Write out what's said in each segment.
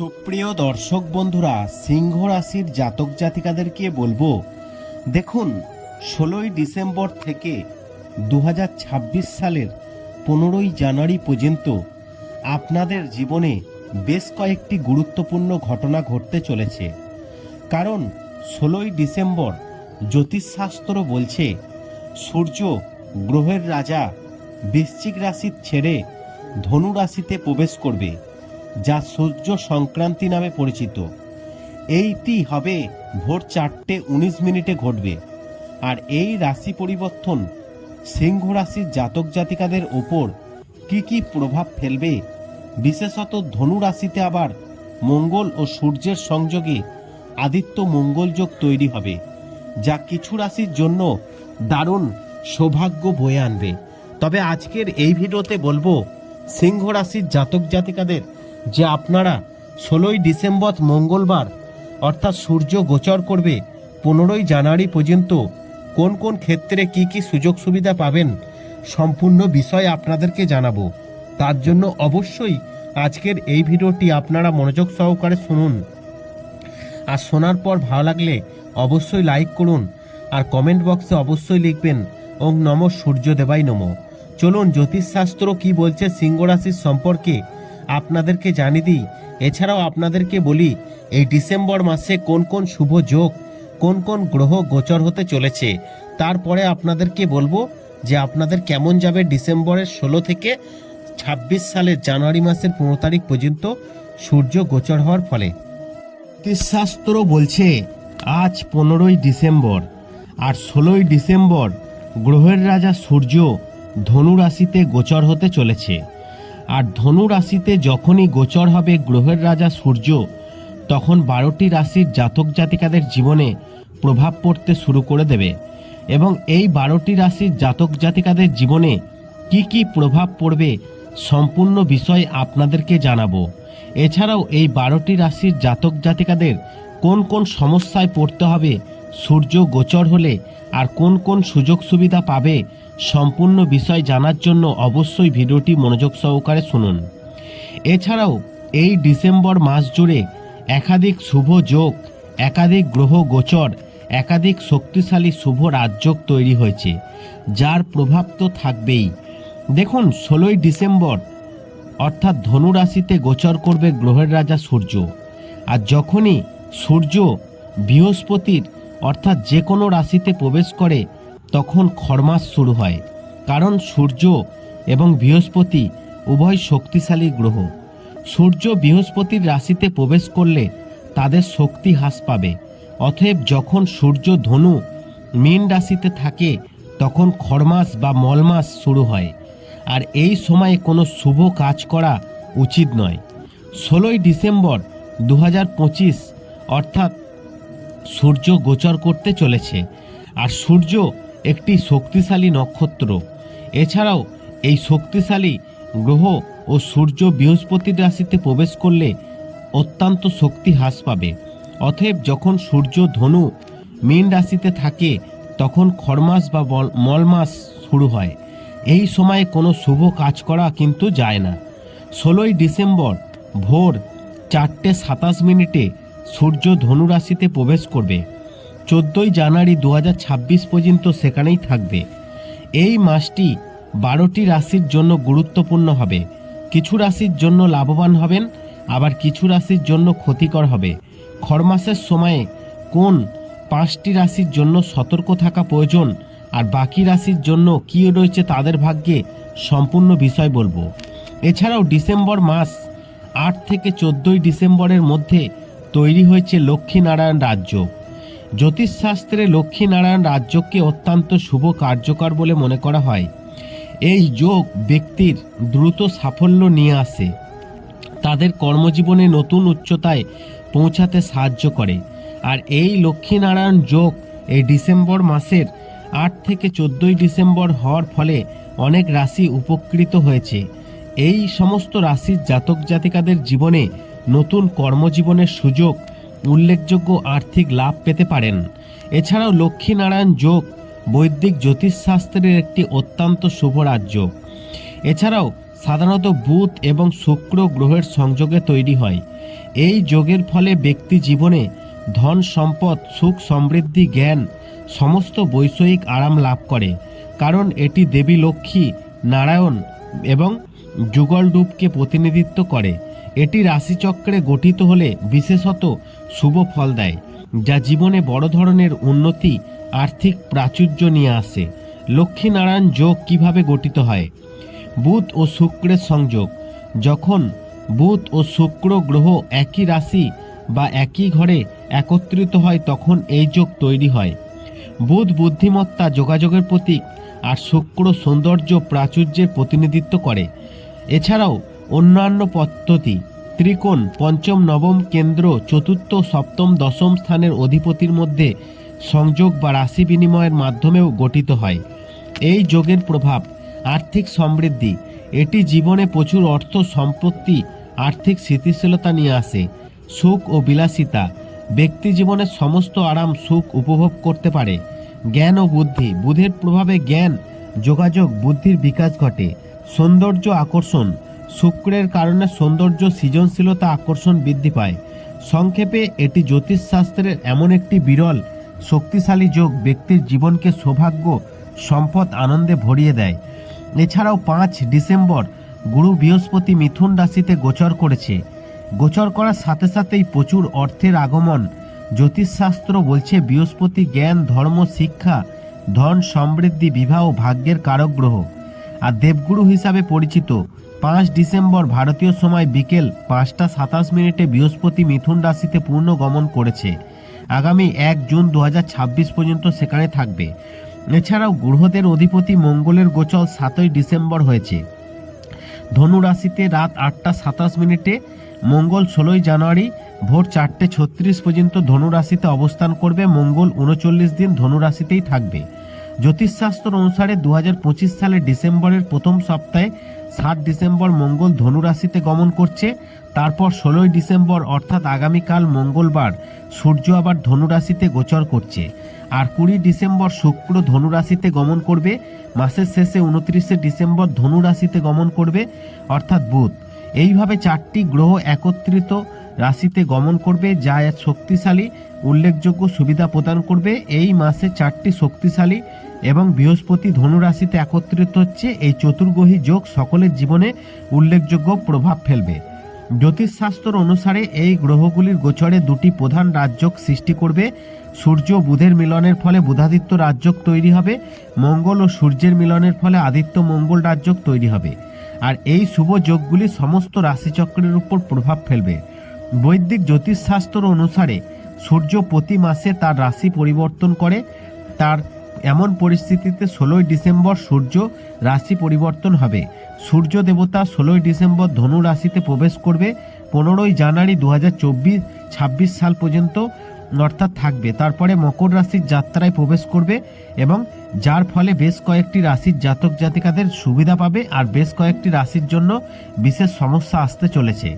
সুপ্রিয় দর্শক বন্ধুরা, সিংহ রাশির জাতক জাতিকাদেরকে বলব, দেখুন, ষোলোই ডিসেম্বর থেকে দু হাজার ছাব্বিশ সালের পনেরোই জানুয়ারি পর্যন্ত আপনাদের জীবনে বেশ কয়েকটি গুরুত্বপূর্ণ ঘটনা ঘটতে চলেছে। কারণ, ষোলোই ডিসেম্বর জ্যোতিষশাস্ত্র বলছে, সূর্য গ্রহের রাজা বৃশ্চিক রাশি ছেড়ে ধনু রাশিতে প্রবেশ করবে। যা সূর্য সংক্রান্তি নামে পরিচিত। এইটি হবে ভোর চারটে উনিশ মিনিটে ঘটবে। আর এই রাশি পরিবর্তন সিংহ রাশির জাতক জাতিকাদের ওপর কি কি প্রভাব ফেলবে? বিশেষত ধনু রাশিতে আবার মঙ্গল ও সূর্যের সংযোগে আদিত্য মঙ্গল যোগ তৈরি হবে, যা কিছু রাশির জন্য দারুণ সৌভাগ্য বয়ে আনবে। তবে আজকের এই ভিডিওতে বলব, সিংহ রাশির জাতক জাতিকাদের যে আপনারা ষোলোই ডিসেম্বর মঙ্গলবার, অর্থাৎ সূর্য গোচর করবে, পনেরোই জানুয়ারি পর্যন্ত কোন কোন ক্ষেত্রে কি কি সুযোগ সুবিধা পাবেন সম্পূর্ণ বিষয় আপনাদেরকে জানাব। তার জন্য অবশ্যই আজকের এই ভিডিওটি আপনারা মনোযোগ সহকারে শুনুন। আর শোনার পর ভালো লাগলে অবশ্যই লাইক করুন আর কমেন্ট বক্সে অবশ্যই লিখবেন, ওং নম সূর্য দেবাই নম। চলুন জ্যোতিষশাস্ত্র কি বলছে সিংহ রাশির সম্পর্কে আপনাদেরকে জানিয়ে দিই, এছাড়াও আপনাদেরকে বলি, এই ডিসেম্বর মাসে কোন কোন শুভ যোগ, কোন কোন গ্রহ গোচর হতে চলেছে, তারপরে আপনাদেরকে বলব যে আপনাদের কেমন যাবে ডিসেম্বরের ষোলো থেকে ছাব্বিশ সালের জানুয়ারি মাসের পনেরো তারিখ পর্যন্ত সূর্য গোচর হওয়ার ফলে। জ্যোতিষশাস্ত্র বলছে, আজ পনেরোই ডিসেম্বর আর ষোলোই ডিসেম্বর গ্রহের রাজা সূর্য ধনু রাশিতে গোচর হতে চলেছে। আর ধনু রাশিতে যখনই গোচর হবে গ্রহের রাজা সূর্য, তখন বারোটি রাশির জাতক জাতিকাদের জীবনে প্রভাব পড়তে শুরু করে দেবে। এবং এই বারোটি রাশির জাতক জাতিকাদের জীবনে কি কি প্রভাব পড়বে সম্পূর্ণ বিষয় আপনাদেরকে জানাব। এছাড়াও এই বারোটি রাশির জাতক জাতিকাদের কোন কোন সমস্যায় পড়তে হবে, সূর্য গোচর হলে আর কোন কোন সুযোগ সুবিধা পাবে সম্পূর্ণ বিষয় জানার জন্য অবশ্যই ভিডিওটি মনোযোগ সহকারে শুনুন। এছাড়াও, এই ডিসেম্বর মাস জুড়ে একাধিক শুভ যোগ, একাধিক গ্রহ গোচর, একাধিক শক্তিশালী শুভ রাজযোগ তৈরি হয়েছে, যার প্রভাব তো থাকবেই। দেখুন, ষোলোই ডিসেম্বর, অর্থাৎ ধনু রাশিতে গোচর করবে গ্রহের রাজা সূর্য। আর যখনই সূর্য বৃহস্পতির, অর্থাৎ যে কোনো রাশিতে প্রবেশ করে তখন খরমাস শুরু হয়, কারণ সূর্য এবং বৃহস্পতি উভয় শক্তিশালী গ্রহ। সূর্য বৃহস্পতির রাশিতে প্রবেশ করলে তাদের শক্তি হ্রাস পাবে। অতএব যখন সূর্য ধনু মীন রাশিতে থাকে, তখন খরমাস বা মলমাস শুরু হয়। আর এই সময়ে কোনো শুভ কাজ করা উচিত নয়। ষোলোই ডিসেম্বর দু হাজার পঁচিশ, অর্থাৎ সূর্য গোচর করতে চলেছে। আর সূর্য একটি শক্তিশালী নক্ষত্র। এছাড়াও এই শক্তিশালী গ্রহ ও সূর্য বৃহস্পতির রাশিতে প্রবেশ করলে অত্যন্ত শক্তি হ্রাস পাবে। অতএব যখন সূর্য ধনু মীন রাশিতে থাকে, তখন খরমাস বা মলমাস শুরু হয়। এই সময়ে কোনো শুভ কাজ করা কিন্তু যায় না। ষোলোই ডিসেম্বর ভোর চারটে সাতাশ মিনিটে সূর্য ধনু রাশিতে প্রবেশ করবে। চোদ্দোই জানুয়ারি দু হাজার ছাব্বিশ পর্যন্ত সেখানেই থাকবে। এই মাসটি বারোটি রাশির জন্য গুরুত্বপূর্ণ হবে। কিছু রাশির জন্য লাভবান হবেন, আবার কিছু রাশির জন্য ক্ষতিকর হবে। খরমাসের সময়ে কোন পাঁচটি রাশির জন্য সতর্ক থাকা প্রয়োজন, আর বাকি রাশির জন্য কী রয়েছে তাদের ভাগ্যে, সম্পূর্ণ বিষয় বলব। এছাড়াও ডিসেম্বর মাস আট থেকে চোদ্দোই ডিসেম্বরের মধ্যে তৈরি হয়েছে লক্ষ্মীনারায়ণ রাজ্য। জ্যোতিষশাস্ত্রে লক্ষ্মীনারায়ণ রাজ্যকে অত্যন্ত শুভ কার্যকর বলে মনে করা হয়। এই যোগ ব্যক্তির দ্রুত সাফল্য নিয়ে আসে। তাদের কর্মজীবনে নতুন উচ্চতায় পৌঁছাতে সাহায্য করে। আর এই লক্ষ্মীনারায়ণ যোগ এই ডিসেম্বর মাসের আট থেকে চোদ্দোই ডিসেম্বর হওয়ার ফলে অনেক রাশি উপকৃত হয়েছে। এই সমস্ত রাশির জাতক জাতিকাদের জীবনে নতুন কর্মজীবনের সুযোগ উল্লেখযোগ্য আর্থিক লাভ পেতে পারেন। এছাড়াও লক্ষ্মীনারায়ণ যোগ বৈদিক জ্যোতিষশাস্ত্রের একটি অত্যন্ত শুভ রাজ্য। এছাড়াও সাধারণত বুধ এবং শুক্র গ্রহের সংযোগে তৈরি হয়। এই যোগের ফলে ব্যক্তি জীবনে ধন সম্পদ, সুখ সমৃদ্ধি, জ্ঞান সমস্ত বৈষয়িক আরাম লাভ করে। কারণ এটি দেবী লক্ষ্মী নারায়ণ এবং যুগলরূপকে প্রতিনিধিত্ব করে। এটি রাশিচক্রে গঠিত হলে বিশেষত শুভ ফল দেয়, যা জীবনে বড় ধরনের উন্নতি, আর্থিক প্রাচুর্য নিয়ে আসে। লক্ষ্মীনারায়ণ যোগ কীভাবে গঠিত হয়? বুধ ও শুক্রের সংযোগ। যখন বুধ ও শুক্র গ্রহ একই রাশি বা একই ঘরে একত্রিত হয়, তখন এই যোগ তৈরি হয়। বুধ বুদ্ধিমত্তা যোগাযোগের প্রতীক আর শুক্র সৌন্দর্য প্রাচুর্যের প্রতিনিধিত্ব করে। এছাড়াও অন্যান্য পদ্ধতি। ত্রিকোণ, পঞ্চম, নবম, কেন্দ্র, চতুর্থ, সপ্তম, দশম স্থানের অধিপতির মধ্যে সংযোগ বা রাশি বিনিময়ের মাধ্যমেও গঠিত হয়। এই যোগের প্রভাব আর্থিক সমৃদ্ধি। এটি জীবনে প্রচুর অর্থ সম্পত্তি, আর্থিক স্থিতিশীলতা নিয়ে আসে, সুখ ও বিলাসিতা। ব্যক্তি জীবনের সমস্ত আরাম, সুখ উপভোগ করতে পারে। জ্ঞান ও বুদ্ধি। বুধের প্রভাবে জ্ঞান, যোগাযোগ, বুদ্ধির বিকাশ ঘটে। সৌন্দর্য আকর্ষণ। শুক্রের কারণে সৌন্দর্য সৃজনশীলতা আকর্ষণ বৃদ্ধি পায়। সংক্ষেপে, এটি জ্যোতিষশাস্ত্রের এমন একটি বিরল, শক্তিশালী যোগ ব্যক্তির জীবনকে সৌভাগ্য, সম্পদ, আনন্দে ভরিয়ে দেয়। এছাড়াও পাঁচ ডিসেম্বর গুরু বৃহস্পতি মিথুন রাশিতে গোচর করেছে। গোচর করার সাথে সাথেই প্রচুর অর্থের আগমন। জ্যোতিষশাস্ত্র বলছে, বৃহস্পতি জ্ঞান, ধর্ম, শিক্ষা, ধন, সমৃদ্ধি, বিবাহ, ভাগ্যের কারক গ্রহ। আর দেবগুরু হিসাবে পরিচিত। পাঁচ ডিসেম্বর ভারতীয় সময় বিকেল পাঁচটা সাতাশ মিনিটে বৃহস্পতি মিথুন রাশিতে পূর্ণ গমন করেছে। আগামী এক জুন দু হাজার ছাব্বিশ পর্যন্ত সেখানে থাকবে। এছাড়াও গ্রহদের অধিপতি মঙ্গলের গোচল সাতই ডিসেম্বর হয়েছে। ধনু রাশিতে রাত আটটা সাতাশ মিনিটে মঙ্গল ষোলোই জানুয়ারি ভোর চারটে ছত্রিশ পর্যন্ত ধনু রাশিতে অবস্থান করবে। মঙ্গল উনচল্লিশ দিন ধনু রাশিতেই থাকবে। জ্যোতিষশাস্ত্র অনুসারে দু সালের ডিসেম্বরের প্রথম সপ্তাহে সাত ডিসেম্বর মঙ্গল ধনুরাশিতে গমন করছে। তারপর ষোলোই ডিসেম্বর অর্থাৎ আগামীকাল মঙ্গলবার সূর্য আবার ধনুরাশিতে গোচর করছে। আর কুড়ি ডিসেম্বর শুক্র ধনুরাশিতে গমন করবে। মাসের শেষে উনত্রিশে ডিসেম্বর ধনুরাশিতে গমন করবে, অর্থাৎ বুধ। এইভাবে চারটি গ্রহ একত্রিত রাশিতে গমন করবে, যা শক্তিশালী, উল্লেখযোগ্য সুবিধা প্রদান করবে। এই মাসে চারটি শক্তিশালী এবং বৃহস্পতি ধনু রাশিতে একত্রিত হচ্ছে এই চতুর্গ্রহী যোগ সকলের জীবনে উল্লেখযোগ্য প্রভাব ফেলবে। জ্যোতিষশাস্ত্র অনুসারে এই গ্রহগুলির গোচরে দুটি প্রধান রাজযোগ সৃষ্টি করবে। সূর্য বুধের মিলনের ফলে বুধাদিত্য রাজযোগ তৈরি হবে। মঙ্গল ও সূর্যের মিলনের ফলে আদিত্য মঙ্গল রাজযোগ তৈরি হবে। আর এই শুভ যোগগুলি সমস্ত রাশিচক্রের উপর প্রভাব ফেলবে। বৈদিক জ্যোতিষশাস্ত্র অনুসারে সূর্য প্রতি মাসে তার রাশি পরিবর্তন করে। তার এমন পরিস্থিতিতে ষোলোই ডিসেম্বর সূর্য রাশি পরিবর্তন হবে। সূর্য দেবতা ষোলোই ডিসেম্বর ধনু রাশিতে প্রবেশ করবে। পনেরোই জানুয়ারি দু হাজার সাল পর্যন্ত অর্থাৎ থাকবে। তারপরে মকর রাশির যাত্রায় প্রবেশ করবে এবং যার ফলে বেশ কয়েকটি রাশির জাতক জাতিকাদের সুবিধা পাবে আর বেশ কয়েকটি রাশির জন্য বিশেষ সমস্যা আসতে চলেছে।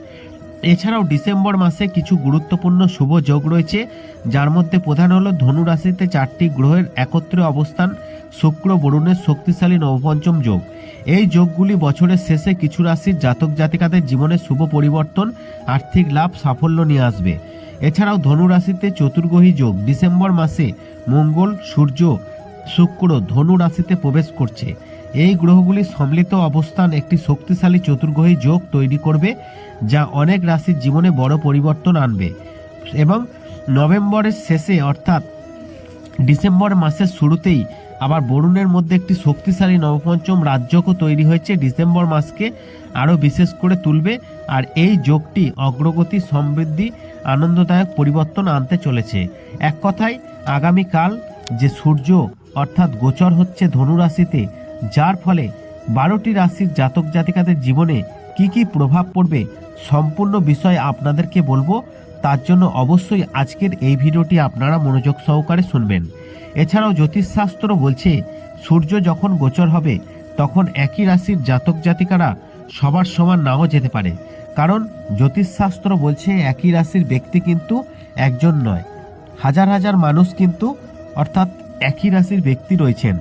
এছাড়াও ডিসেম্বর মাসে কিছু গুরুত্বপূর্ণ শুভ যোগ রয়েছে, যার মধ্যে প্রধান হলো ধনু রাশিতে চারটি গ্রহের একত্রে অবস্থান, শুক্র বরুণের শক্তিশালী নবপঞ্চম যোগ। এই যোগগুলি বছরের শেষে কিছু রাশির জাতক জাতিকাদের জীবনে শুভ পরিবর্তন, আর্থিক লাভ, সাফল্য নিয়ে আসবে। এছাড়াও ধনু রাশিতে চতুর্গ্রহী যোগ, ডিসেম্বর মাসে মঙ্গল, সূর্য, শুক্র ধনু রাশিতে প্রবেশ করছে। এই গ্রহগুলির সম্মিলিত অবস্থান একটি শক্তিশালী চতুর্গ্রহী যোগ তৈরি করবে, যা অনেক রাশির জীবনে বড় পরিবর্তন আনবে। এবং নভেম্বরের শেষে অর্থাৎ ডিসেম্বর মাসের শুরুতেই আবার বরুণের মধ্যে একটি শক্তিশালী নবপঞ্চম রাজ্যকও তৈরি হয়েছে, ডিসেম্বর মাসকে আরও বিশেষ করে তুলবে। আর এই যোগটি অগ্রগতি, সমৃদ্ধি, আনন্দদায়ক পরিবর্তন আনতে চলেছে। এক কথায়, আগামীকাল যে সূর্য অর্থাৎ গোচর হচ্ছে ধনু রাশিতে যার ফলে বারোটি রাশির জাতক জাতিকাদের জীবনে কি কি প্রভাব পড়বে সম্পূর্ণ বিষয় আপনাদেরকে বলব। তার জন্য অবশ্যই আজকের এই ভিডিওটি আপনারা মনোযোগ সহকারে শুনবেন। এছাড়াও জ্যোতিষশাস্ত্র বলছে, সূর্য যখন গোচর হবে, তখন একই রাশির জাতক জাতিকারা সবার সমান নাও যেতে পারে। কারণ জ্যোতিষশাস্ত্র বলছে, একই রাশির ব্যক্তি কিন্তু একজন নয়। হাজার হাজার মানুষ কিন্তু অর্থাৎ একই রাশির ব্যক্তি রয়েছেন।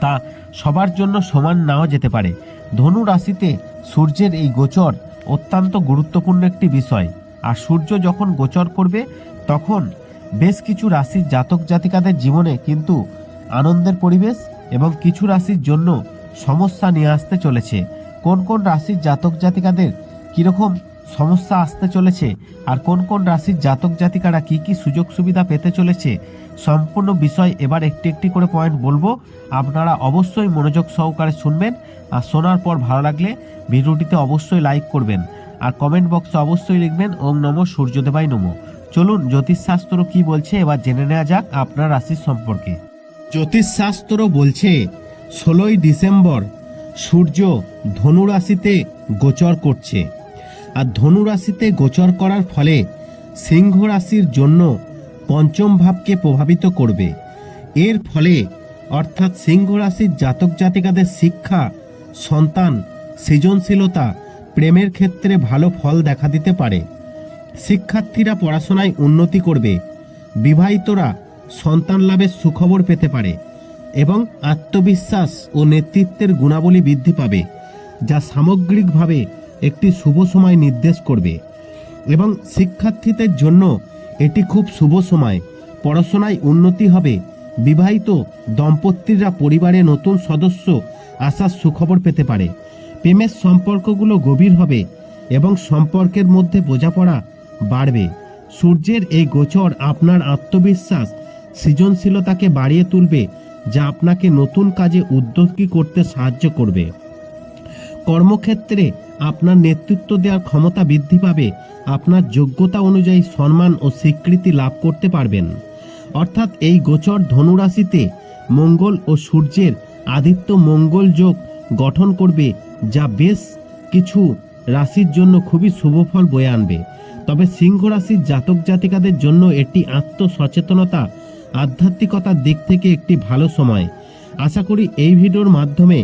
তা সবার জন্য সমান নাও যেতে পারে। ধনু রাশিতে সূর্যের এই গোচর অত্যন্ত গুরুত্বপূর্ণ একটি বিষয়। আর সূর্য যখন গোচর করবে, তখন বেশ কিছু রাশির জাতক জাতিকাদের জীবনে কিন্তু আনন্দের পরিবেশ এবং কিছু রাশির জন্য সমস্যা নিয়ে আসতে চলেছে। কোন কোন রাশির জাতক জাতিকাদের কীরকম সমস্যা আসতে চলেছে। আর কোন কোন রাশির জাতক জাতিকারা কি কি সুযোগ সুবিধা পেতে চলেছে, সম্পূর্ণ বিষয় এবার একটি একটি করে পয়েন্ট বলব। আপনারা অবশ্যই মনোযোগ সহকারে শুনবেন। আর শোনার পর ভালো লাগলে ভিডিওটিতে অবশ্যই লাইক করবেন। আর কমেন্ট বক্সে অবশ্যই লিখবেন, ওম নম সূর্যদেবাই নম। চলুন, জ্যোতিষশাস্ত্র কি বলছে এবার জেনে নেওয়া যাক আপনার রাশির সম্পর্কে। জ্যোতিষশাস্ত্র বলছে, ষোলোই ডিসেম্বর সূর্য ধনু রাশিতে গোচর করছে। আর ধনু রাশিতে গোচর করার ফলে সিংহ রাশির জন্য পঞ্চম ভাবকে প্রভাবিত করবে। এর ফলে অর্থাৎ সিংহ রাশির জাতক জাতিকাদের শিক্ষা, সন্তান, সৃজনশীলতা, প্রেমের ক্ষেত্রে ভালো ফল দেখা দিতে পারে। শিক্ষার্থীরা পড়াশোনায় উন্নতি করবে। বিবাহিতরা সন্তান লাভের সুখবর পেতে পারে এবং আত্মবিশ্বাস ও নেতৃত্বের গুণাবলী বৃদ্ধি পাবে, যা সামগ্রিকভাবে একটি শুভ সময় নির্দেশ করবে। এবং শিক্ষার্থীদের জন্য এটি খুব শুভ সময়। পড়াশোনায় উন্নতি হবে। বিবাহিত দম্পতিরা পরিবারে নতুন সদস্য আসার সুখবর পেতে পারে। প্রেমের সম্পর্কগুলো গভীর হবে এবং সম্পর্কের মধ্যে বোঝাপড়া বাড়বে। সূর্যের এই গোচর আপনার আত্মবিশ্বাস সৃজনশীলতাকে বাড়িয়ে তুলবে, যা আপনাকে নতুন কাজে উদ্যোগী করতে সাহায্য করবে। কর্মক্ষেত্রে আপনার নেতৃত্ব দেওয়ার ক্ষমতা বৃদ্ধি পাবে, আপনার যোগ্যতা অনুযায়ী সম্মান ও স্বীকৃতি লাভ করতে পারবেন। অর্থাৎ এই গোচর ধনুরাশিতে মঙ্গল ও সূর্যের আদিত্য মঙ্গল যোগ গঠন করবে, যা বেশ কিছু রাশির জন্য খুবই শুভফল বয়ে আনবে। তবে সিংহ রাশির জাতক জাতিকাদের জন্য এটি আত্মসচেতনতা, আধ্যাত্মিকতার দিক থেকে একটি ভালো সময়। আশা করি এই ভিডিওর মাধ্যমে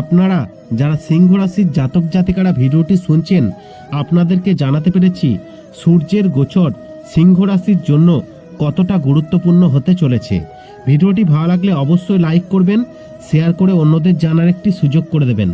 আপনারা যারা সিংহ রাশির জাতক জাতিকারা ভিডিওটি শুনছেন, আপনাদেরকে জানাতে পেরেছি সূর্যের গোচর সিংহ রাশির জন্য কতটা গুরুত্বপূর্ণ হতে চলেছে। ভিডিওটি ভালো লাগলে অবশ্যই লাইক করবেন, শেয়ার করে অন্যদের জানার একটি সুযোগ করে দেবেন।